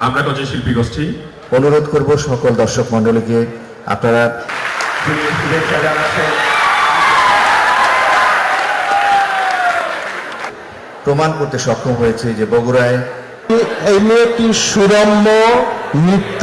আমরা কজন শিল্পী গোষ্ঠী। অনুরোধ করব সকল দর্শক মণ্ডলীকে আপনারা প্রমাণ করতে সক্ষম হয়েছে যে বগুড়ায় এই মেয়েটি সুরম্য নৃত্য